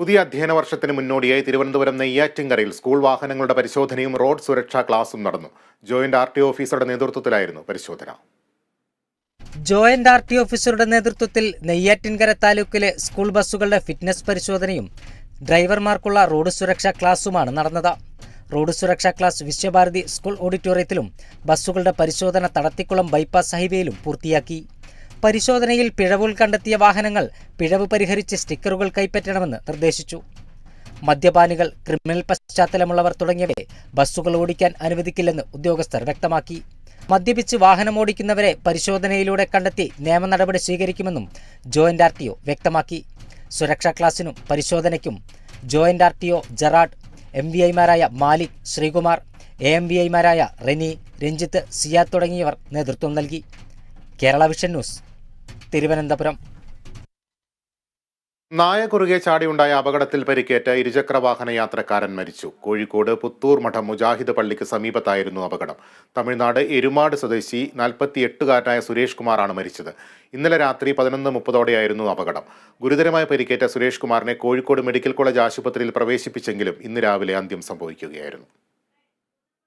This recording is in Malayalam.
പുതിയ അധ്യയന വർഷത്തിന് മുന്നോടിയായി തിരുവനന്തപുരം നെയ്യാറ്റിങ്കരയിൽ സ്കൂൾ വാഹനങ്ങളുടെ പരിശോധനയും റോഡ് സുരക്ഷാ ക്ലാസും നടന്നു. ജോയിന്റ് ആർ ടി ഓഫീസറുടെ നേതൃത്വത്തിലായിരുന്നു പരിശോധന. ജോയിന്റ് ആർ ടി ഓഫീസറുടെ നേതൃത്വത്തിൽ നെയ്യാറ്റിൻകര താലൂക്കിലെ സ്കൂൾ ബസ്സുകളുടെ ഫിറ്റ്നസ് പരിശോധനയും ഡ്രൈവർമാർക്കുള്ള റോഡ് സുരക്ഷാ ക്ലാസുമാണ് നടന്നത്. റോഡ് സുരക്ഷാ ക്ലാസ് വിശ്വഭാരതി സ്കൂൾ ഓഡിറ്റോറിയത്തിലും ബസ്സുകളുടെ പരിശോധന തടത്തിക്കുളം ബൈപ്പാസ് ഹൈവേയിലും പൂർത്തിയാക്കി. പരിശോധനയിൽ പിഴവുകൾ കണ്ടെത്തിയ വാഹനങ്ങൾ പിഴവ് പരിഹരിച്ച് സ്റ്റിക്കറുകൾ കൈപ്പറ്റണമെന്ന് നിർദ്ദേശിച്ചു. മദ്യപാനികൾ ക്രിമിനൽ പശ്ചാത്തലമുള്ളവർ തുടങ്ങിയവരെ ബസ്സുകൾ ഓടിക്കാൻ അനുവദിക്കില്ലെന്ന് ഉദ്യോഗസ്ഥർ വ്യക്തമാക്കി. മദ്യപിച്ച് വാഹനമോടിക്കുന്നവരെ പരിശോധനയിലൂടെ കണ്ടെത്തി നിയമ നടപടി സ്വീകരിക്കുമെന്നും ജോയിന്റ് ആർ ടി ഒ വ്യക്തമാക്കി. സുരക്ഷാ ക്ലാസിനും പരിശോധനയ്ക്കും ജോയിന്റ് ആർ ടി ഒ ജറാഡ് എം വി ഐമാരായ Malik Sreekumar A M V ഐമാരായ റെനി രഞ്ജിത്ത് സിയാദ് തുടങ്ങിയവർ നേതൃത്വം നൽകി. Kerala vision news Thiruvananthapuram. നായ കുറുകെ ചാടിയുണ്ടായ അപകടത്തിൽ പരിക്കേറ്റ ഇരുചക്ര വാഹന യാത്രക്കാരൻ മരിച്ചു. കോഴിക്കോട് പുത്തൂർ മഠം മുജാഹിദ് പള്ളിക്ക് സമീപത്തായിരുന്നു അപകടം. തമിഴ്നാട് എരുമാട് സ്വദേശി നാൽപ്പത്തിയെട്ടുകാരനായ സുരേഷ് കുമാറാണ് മരിച്ചത്. ഇന്നലെ രാത്രി പതിനൊന്ന് മുപ്പതോടെയായിരുന്നു അപകടം. ഗുരുതരമായി പരിക്കേറ്റ സുരേഷ് കുമാറിനെ കോഴിക്കോട് മെഡിക്കൽ കോളേജ് ആശുപത്രിയിൽ പ്രവേശിപ്പിച്ചെങ്കിലും ഇന്ന് രാവിലെ അന്ത്യം സംഭവിക്കുകയായിരുന്നു.